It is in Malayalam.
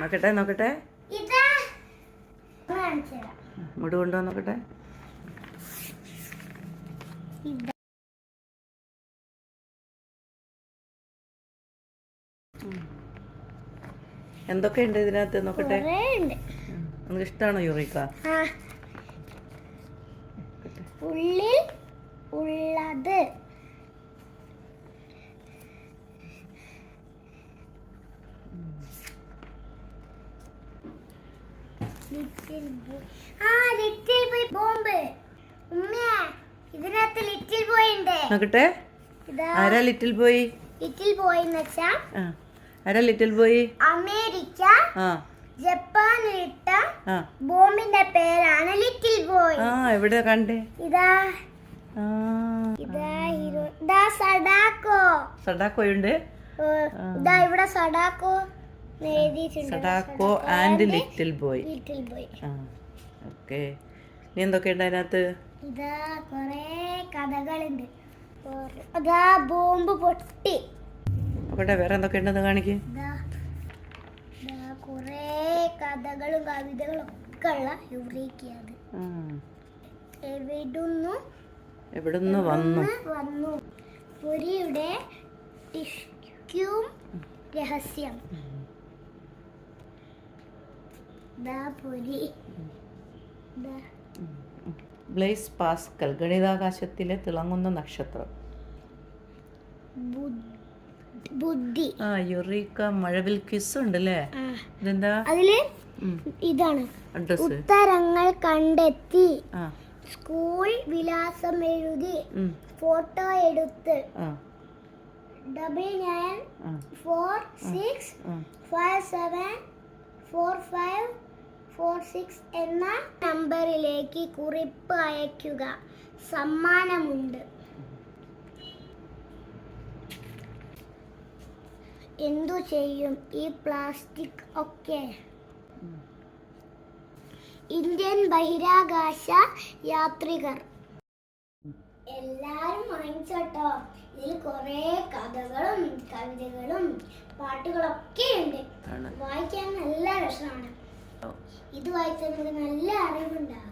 നോക്കട്ടെ നോക്കട്ടെ. ഇങ്ങോട്ട് കൊണ്ടുവന്ന് നോക്കട്ടെ. എന്തൊക്കെ എന്തൊക്കെയുണ്ട് ഇതിനകത്ത്? നോക്കട്ടെ. നമുക്ക്. ഇഷ്ടമാണോ യൂറിക്ക? ഉള്ളിൽ ഉള്ളത്. ലിറ്റിൽ ആ ലിറ്റിൽ ബോയ് ബോംബ് ഉമ്മേ ഇതിനകത്ത് ലിറ്റിൽ ബോയ് ഉണ്ട്. നോക്കട്ടെ. ആരാ ലിറ്റിൽ ബോയ് ലിറ്റിൽ ബോയ് എന്ന് വെച്ചാ ആരാ ലിറ്റിൽ ബോയ് അമേരിക്ക ജപ്പാനിലിട്ട ബോംബിന്റെ പേരാണ് ലിറ്റിൽ ബോയ് ആ എവിടെ കണ്ടേ? ഇതാ. ഇതാ ഹീറോ ഇതാ സഡാക്കോ. സഡാക്കോയുണ്ട്. ഇതാ ഇവിടെ സഡാക്കോ. എഴുതിയിട്ടുണ്ട്. And little boy. ആ ഓക്കെ. ഇനി എന്തൊക്കെയുണ്ട് അതിനകത്ത്? ഇതാ കുറേ കഥകളുണ്ട്. അതാ ബോംബ് പൊട്ടി. നോക്കട്ടെ വേറെ എന്തൊക്കെയുണ്ടെന്ന് കാണിക്ക്. കുറേ കഥകളും കവിതകളും ഒക്കെ ഉള്ള യുറീക്കിയത്. എവിടുന്നു? എവിടുന്ന് വന്നു? വന്നു? പുരിയുടെ രഹസ്യം. ബ്ലേസ് പാസ്കൽ ഗണിതാകാശത്തിലെ തിളങ്ങുന്ന നക്ഷത്രം. ബുദ്ധി. ആ യുറീക്ക മഴവിൽ കിസ് ഉണ്ട് അല്ലേ ഇതെന്താ? അതിൽ ഇതാണ്. ഉത്തരങ്ങൾ കണ്ടെത്തി. സ്കൂൾ വിലാസം എഴുതി. ഫോട്ടോ എടുത്ത്. Double nine four six five seven four five four six എന്ന നമ്പറിലേക്ക് കുറിപ്പ് അയയ്ക്കുക. സമ്മാനമുണ്ട്. എന്തു ചെയ്യും ഈ പ്ലാസ്റ്റിക് ഒക്കെ? ഇന്ത്യൻ ബഹിരാകാശ യാത്രികർ. എല്ലാരും വാങ്ങിച്ചോട്ടോ. ഇതിൽ കുറെ കഥകളും കവിതകളും പാട്ടുകളൊക്കെ ഉണ്ട് വായിക്കാൻ നല്ല രസമാണ്. ഇത് നമുക്ക് നല്ല അറിവുണ്ടാകും